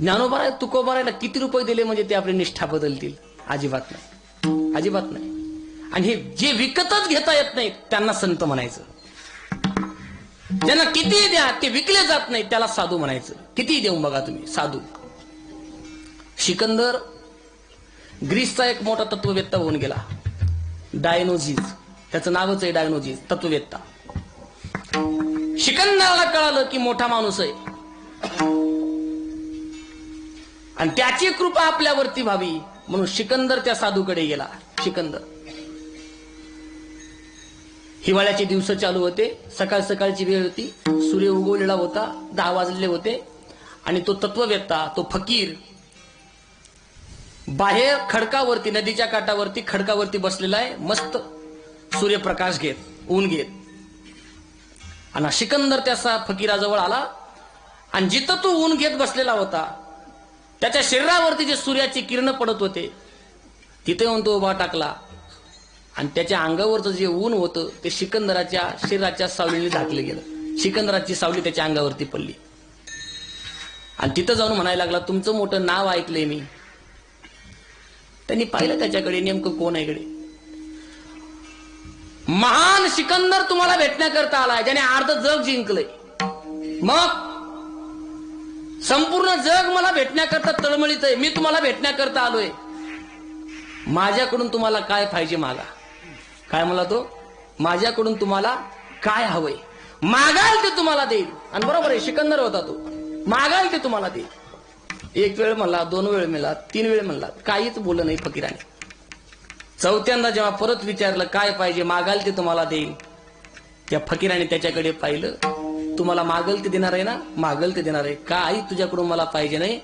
ज्ञानोबाराय तुकोबारायला किती रुपये दिले म्हणजे ते आपली निष्ठा बदलतील? अजिबात नाही. अजिबात नाही. आणि हे जे विकतच घेता येत नाही त्यांना संत म्हणायचं. ज्यांना किती द्या ते विकले जात नाही त्याला साधू म्हणायचं. किती देऊ बघा तुम्ही साधू. सिकंदर ग्रीसचा एक मोठा तत्ववेत्ता होऊन गेला. डायनोझिस त्याचं नावच आहे डायनोझिस तत्ववेत्ता. सिकंदराला कळालं की मोठा माणूस आहे. आणि त्याची कृपा आपल्यावरती व्हावी. म्हणून सिकंदर त्या साधूकडे गेला. सिकंदर. हिवाळ्याचे दिवस चालू होते. सकाळ सकाळची वेळ होती. सूर्य उगवलेला होता. दहा वाजलेले होते. आणि तो तत्ववेत्ता तो फकीर बाहेर खडकावरती नदीच्या काठावरती खडकावरती बसलेला आहे. मस्त सूर्यप्रकाश घेत ऊन घेत. आणि सिकंदर त्या फकीराजवळ आला. आणि जिथं तो ऊन घेत बसलेला होता त्याच्या शरीरावरती जे सूर्याची किरण पडत होते तिथे येऊन तो उभा टाकला. आणि त्याच्या अंगावरचं जे ऊन होतं ते सिकंदराच्या शरीराच्या सावलीने झाकलं गेलं. सिकंदराची सावली त्याच्या अंगावरती पडली. आणि तिथं जाऊन म्हणायला लागला तुमचं मोठं नाव ऐकलंय मी. त्यांनी पाहिलं त्याच्याकडे नेमकं कोण आहे इकडे? महान सिकंदर तुम्हाला भेटण्याकरता आलाय ज्याने अर्ध जग जिंकलंय. मग संपूर्ण जग मला भेटण्याकरता तळमळीत आहे. मी तुम्हाला भेटण्याकरता आलोय. माझ्याकडून तुम्हाला काय पाहिजे मागा? काय मला तो? माझ्याकडून तुम्हाला काय हवंय? मागाल ते तुम्हाला देईल. आणि बरोबर आहे सिकंदर होता तो. मागाल ते तुम्हाला देईल. एक वेळ म्हणला दोन वेळ मिळला तीन वेळ म्हणला काहीच बोललं नाही फकीराने. चौथ्यांदा जेव्हा परत विचारलं काय पाहिजे? मागाल ते तुम्हाला देईल. त्या फकीराने त्याच्याकडे पाहिलं. तुम्हाला मागल ते देणार आहे ना? मागल ते देणार आहे. काही तुझ्याकडून मला पाहिजे नाही?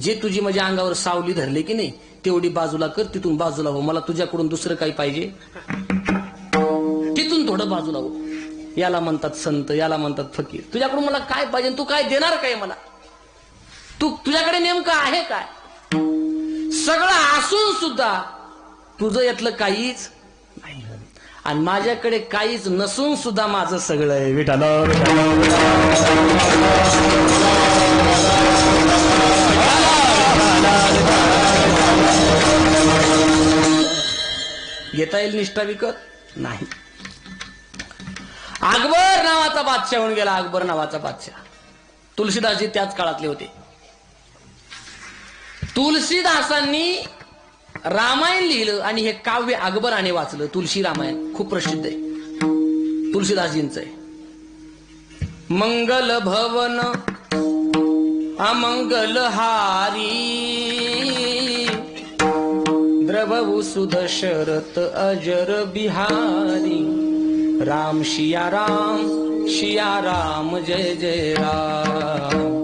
जे तुझी माझ्या अंगावर सावली धरली की नाही तेवढी बाजूला कर तिथून बाजूला हो. मला तुझ्याकडून दुसरं काही पाहिजे? तिथून थोडं बाजूला हो. याला म्हणतात संत याला म्हणतात फकीर. तुझ्याकडून मला काय पाहिजे तू काय देणार काय मला? तू तुझ्याकडे नेमकं आहे काय? सगळं असून सुद्धा तुझं यातलं काहीच आणि माझ्याकडे काहीच नसून सुद्धा माझं सगळं आहे विठाल घेता येईल निष्ठा विकत? नाही. अकबर नावाचा बादशाह होऊन गेला अकबर नावाचा बादशाह. तुलसीदासजी त्याच काळातले होते. तुलसीदासांनी रामायण लिहिलं आणि हे काव्य अकबराने वाचलं. तुलसी रामायण खूप प्रसिद्ध आहे. तुलसीदासजींच आहे. मंगल भवन अमंगल हारी द्रवऊ सुदशरत अजर बिहारी. राम शिया राम शिया राम जय जय राम.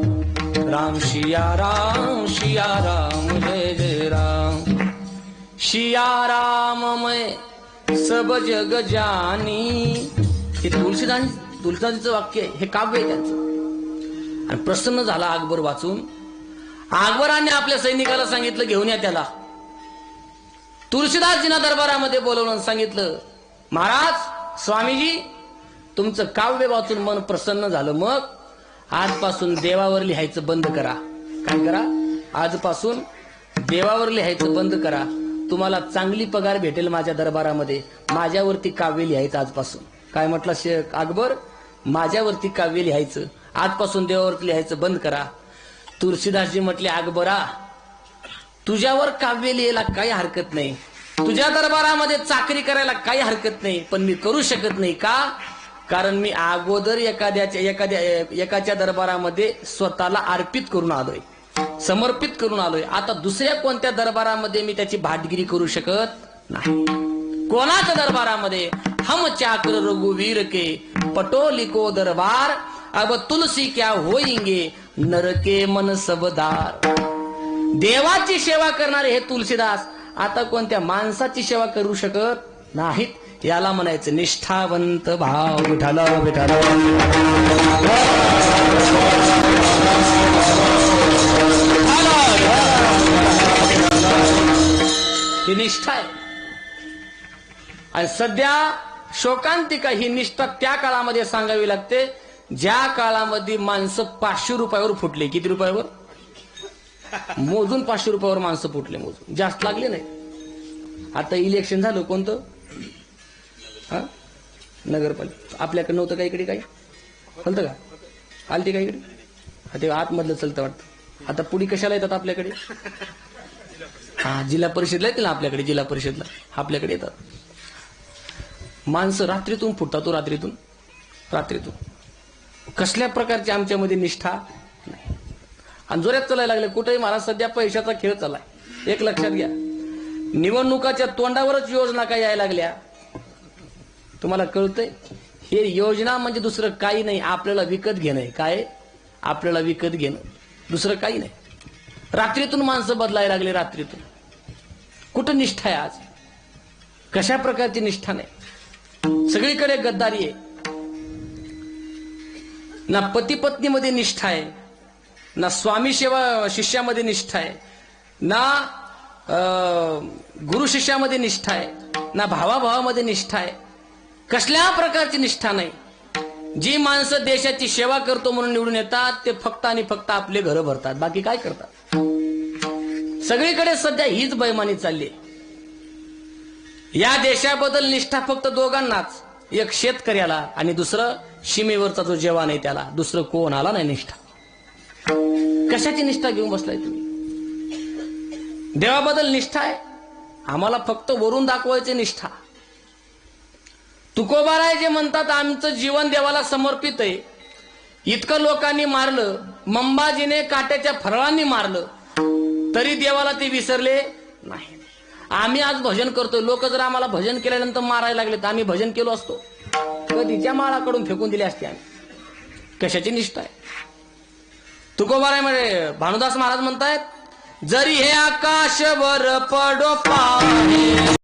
राम शिया राम शिया राम शिया राम सब जग जानी. हे तुलसीदास तुलसीदासचं वाक्य आहे. हे काव्य आहे त्यांचं. आणि प्रसन्न झाला अकबर वाचून. अकबराने आपल्या सैनिकाला सांगितलं घेऊन या त्याला. तुलसीदासजीना दरबारामध्ये बोलवून सांगितलं महाराज स्वामीजी तुमचं काव्य वाचून मन प्रसन्न झालं मग. आजपासून देवावर लिहायचं बंद करा. काय करा? आजपासून देवावर लिहायचं बंद करा. तुम्हाला चांगली पगार भेटेल माझ्या दरबारामध्ये. माझ्यावरती काव्य लिहायचं आजपासून. काय म्हटलं शेख अकबर? माझ्यावरती काव्य लिहायचं. आजपासून देवावरती लिहायचं बंद करा. तुळशीदासजी म्हटले अकबरा तुझ्यावर काव्य लिहायला काही हरकत नाही. तुझ्या दरबारामध्ये चाकरी करायला काही हरकत नाही. पण मी करू शकत नाही का? कारण मी अगोदर एखाद्याच्या एखाद्या एकाच्या दरबारामध्ये स्वतःला अर्पित करून आलोय. समर्पित करून आलोय. आता दुसऱ्या कोणत्या दरबारामध्ये मी त्याची भाटगिरी करू शकत नाही? कोणाच्या दरबारामध्ये? हम चाक्र रघुवीर के पटोलिको दरबार अब तुलसी क्या होईंगे नरके मन सबदार. देवाची सेवा करणारे हे तुलसीदास आता कोणत्या माणसाची सेवा करू शकत नाहीत? याला म्हणायचं निष्ठावंत भाव. विठाल विठाल. ही निष्ठा आहे. आणि सध्या शोकांतिका ही निष्ठा त्या काळामध्ये सांगावी लागते ज्या काळामध्ये माणसं पाचशे रुपयावर फुटले. किती रुपयावर? मोजून पाचशे रुपयावर माणसं फुटले मोजून. जास्त लागले नाही. आता इलेक्शन झालं कोणतं? हा? नगरपालिका आपल्याकडे नव्हतं का इकडे काही? चालतं का? आलते का इकडे? हा, ते आतमधलं चलतं वाटतं. आता पुढे कशाला येतात आपल्याकडे? हा जिल्हा परिषदला येतील ना आपल्याकडे जिल्हा परिषदला. आपल्याकडे येतात. माणसं रात्रीतून फुटतात हो, रात्रीतून. रात्रीतून. कसल्या प्रकारची आमच्यामध्ये निष्ठा? नाही. आणि जोऱ्यात चालायला लागले कुठेही महाराज सध्या पैशाचा खेळ चाललाय. एक लक्षात घ्या. निवडणुकाच्या तोंडावरच योजना काय यायला लागल्या? तुम्हाला कळतंय? हे योजना म्हणजे दुसरं काही नाही. आपल्याला विकत घेणं काय? आपल्याला विकत घेणं. दुसरं काही नाही. रात्रीतून माणसं बदलायला लागले रात्रीतून. कुठं निष्ठा आहे आज? कशा प्रकारची निष्ठा नाही? सगळीकडे गद्दारी आहे. ना पती पत्नीमध्ये निष्ठा आहे ना स्वामी सेवा शिष्यामध्ये निष्ठा आहे ना गुरु शिष्यामध्ये निष्ठा आहे ना भावाभावामध्ये निष्ठा आहे. कसल्या प्रकारची निष्ठा नाही? जी माणसं देशाची सेवा करतो म्हणून निवडून येतात ते फक्त आणि फक्त आपले घर भरतात. बाकी काय करतात? सगळीकडे सध्या हीच बैमानी चालली या देशाबद्दल निष्ठा फक्त दोघांनाच. एक शेतकऱ्याला आणि दुसरं सीमेवरचा जो जवान आहे त्याला. दुसरं कोणाला नाही निष्ठा. कशाची निष्ठा घेऊन बसलाय तुम्ही? देवाबद्दल निष्ठा आहे. आम्हाला फक्त वरून दाखवायचे निष्ठा. तुकोबाराय जे म्हणतात आमचं जीवन देवाला समर्पित आहे. इतकं लोकांनी मारलं. मंबाजीने काट्याच्या फरळांनी मारलं. तरी देवाला ते विसरले नाही. आम्ही आज भजन करतोय. लोक जर आम्हाला भजन केल्यानंतर मारायला लागले तर आम्ही भजन केलो असतो. कधीच्या माळाकडून फेकून दिली असते आम्ही. कशाची निष्ठा आहे? तुकोबाराय म्हणजे भानुदास महाराज म्हणतायत जरी हे आकाशवर पडो पाणी